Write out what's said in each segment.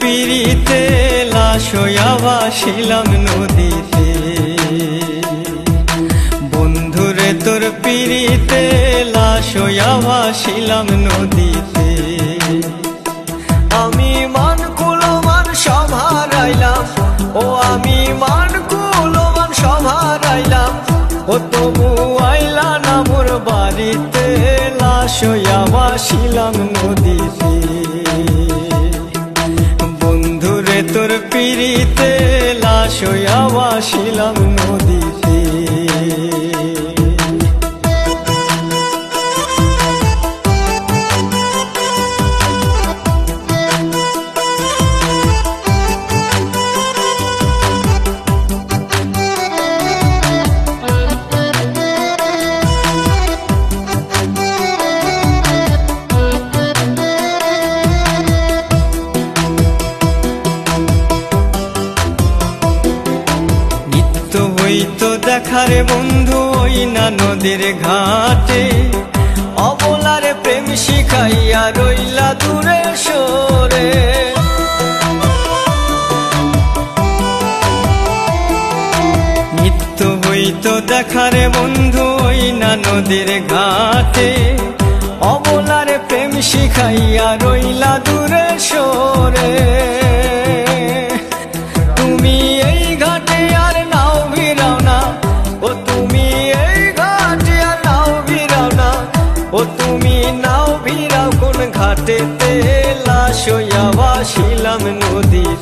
পিড়িতে লাশ নদীতে। বন্ধুরে, তোর পিড়িতে লাশ নদীতে। আমি মান কুলমান সব হারাইলাম ও আমি মান কুলমান সব হারাইলাম ও তবু আইলা না মোর বাড়িতে, লাশ নদীতে। তোর পিড়িতে লাশ হইয়া ভাসিলাম নদীতে নিত্য হইতো দেখারে বন্ধু ওই না নদীর ঘাটে। অবলারে প্রেম শিখাইয়া রইলা দূরে সরে। নিত্য হইতো দেখারে বন্ধু ওই না নদীর ঘাটে। অবলারে প্রেম শিখাইয়া রইলা দূরে সরে। ঘাটেতে লাশ হইয়া বাসিলাম নদীতে।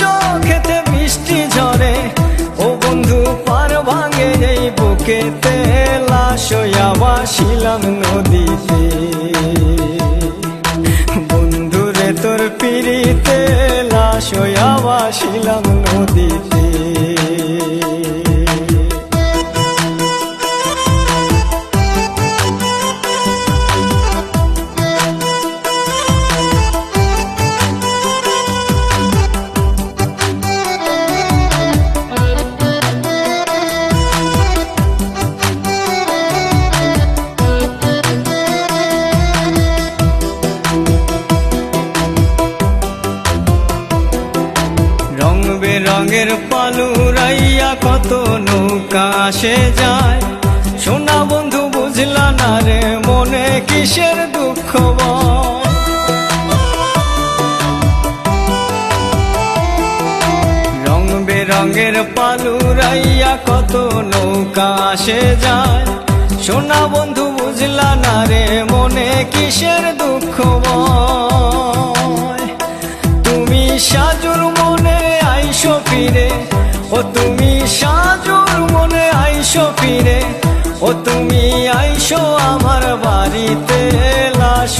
চোখেতে বৃষ্টি ঝরে ও বন্ধু পার ভাঙে এই বুকেতে লাশ বাসিলাম নদীতে। রং বেরঙের পালুরাইয়া কত নৌকা আসে যায় সোনা বন্ধু বুঝলা না রে মনে কিসের দুঃখ? রং বেরঙের পালুরাইয়া কত নৌকা আসে যায় সোনা বন্ধু বুঝলা না রে মনে কিসের তুমি আইসো আমার বাড়িতে লাশ